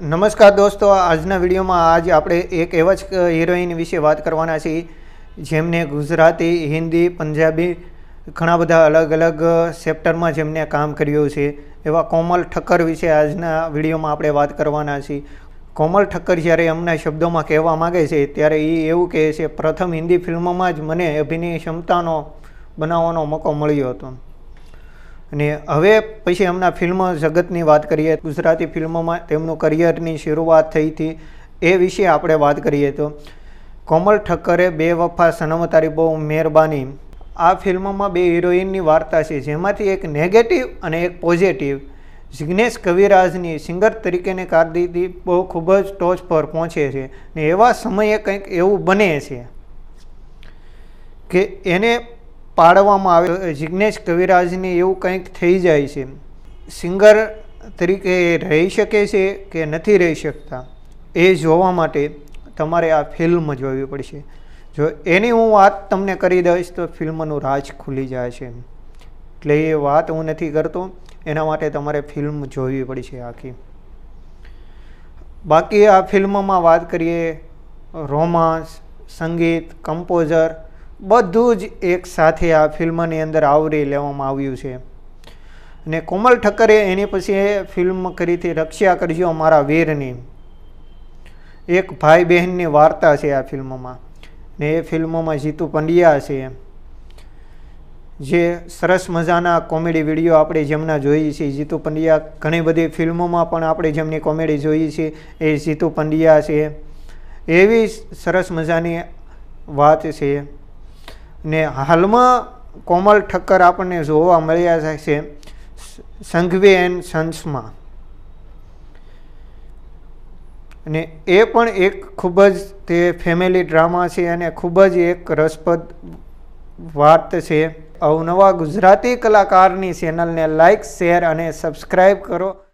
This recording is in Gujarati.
નમસ્કાર દોસ્તો, આજના વિડીયોમાં આજ આપણે એક એવા જ હિરોઈન વિશે વાત કરવાના છીએ, જેમને ગુજરાતી, હિન્દી, પંજાબી ઘણા બધા અલગ અલગ સેપ્ટરમાં જેમને કામ કર્યું છે. એવા કોમલ ઠક્કર વિશે આજના વિડીયોમાં આપણે વાત કરવાના છીએ. કોમલ ઠક્કર જ્યારે એમના શબ્દોમાં કહેવા માગે છે, ત્યારે એ એવું કહે છે, પ્રથમ હિન્દી ફિલ્મમાં જ મને અભિનય ક્ષમતાનો બનાવવાનો મોકો મળ્યો હતો. અને હવે પછી એમના ફિલ્મ જગતની વાત કરીએ, ગુજરાતી ફિલ્મોમાં તેમનું કરિયરની શરૂઆત થઈ હતી, એ વિશે આપણે વાત કરીએ તો, કોમલ ઠક્કરે બે વફા સનમ તારી બહુ મહેરબાની. આ ફિલ્મમાં બે હિરોઈનની વાર્તા છે, જેમાંથી એક નેગેટિવ અને એક પોઝિટિવ જિગ્નેશ કવિરાજની સિંગર તરીકેની કારકિર્દી બહુ ખૂબ જ ટોચ પર પહોંચે છે ને એવા સમયે કંઈક એવું બને છે કે એને પાડવામાં આવે. જિગ્નેશ કવિરાજને એવું કંઈક થઈ જાય છે. સિંગર તરીકે રહી શકે છે કે નથી રહી શકતા? એ જોવા માટે તમારે આ ફિલ્મ જોવી પડશે. જો એની હું વાત તમને કરી દઈશ તો ફિલ્મનું રાજ ખુલી જાય છે એટલે એ વાત હું નથી કરતો. એના માટે તમારે ફિલ્મ જોવી પડશે આખી. બાકી આ ફિલ્મમાં વાત કરીએ રોમાન્સ સંગીત, કમ્પોઝર બધું જ એક સાથે આ ફિલ્મની અંદર આવરી લેવામાં આવ્યું છે. અને કોમલ ઠક્કરે એની પછી ફિલ્મ કરી હતી રક્ષા કરજો મારા વીરની. એક ભાઈ બહેનની વાર્તા છે આ ફિલ્મમાં. ને એ ફિલ્મોમાં જીતુ પંડ્યા છે. જે સરસ મજાના કોમેડી વીડિયો આપણે જેમના જોઈએ છીએ. જીતુ પંડ્યા ઘણી બધી ફિલ્મોમાં પણ આપણે જેમની કોમેડી જોઈએ છીએ એ જીતુ પંડ્યા છે. એવી સરસ મજાની વાત છે. ને હાલમાં કોમલ ઠક્કર આપણને જોવા મળ્યા છે સંઘવી એન્ડ સન્સમાં અને એ પણ એક ખૂબ જ તે ફેમિલી ડ્રામા છે અને ખૂબ જ એક રસપ્રદ વાત છે. અવનવા ગુજરાતી કલાકારની ચેનલને લાઈક શેર અને સબસ્ક્રાઈબ કરો.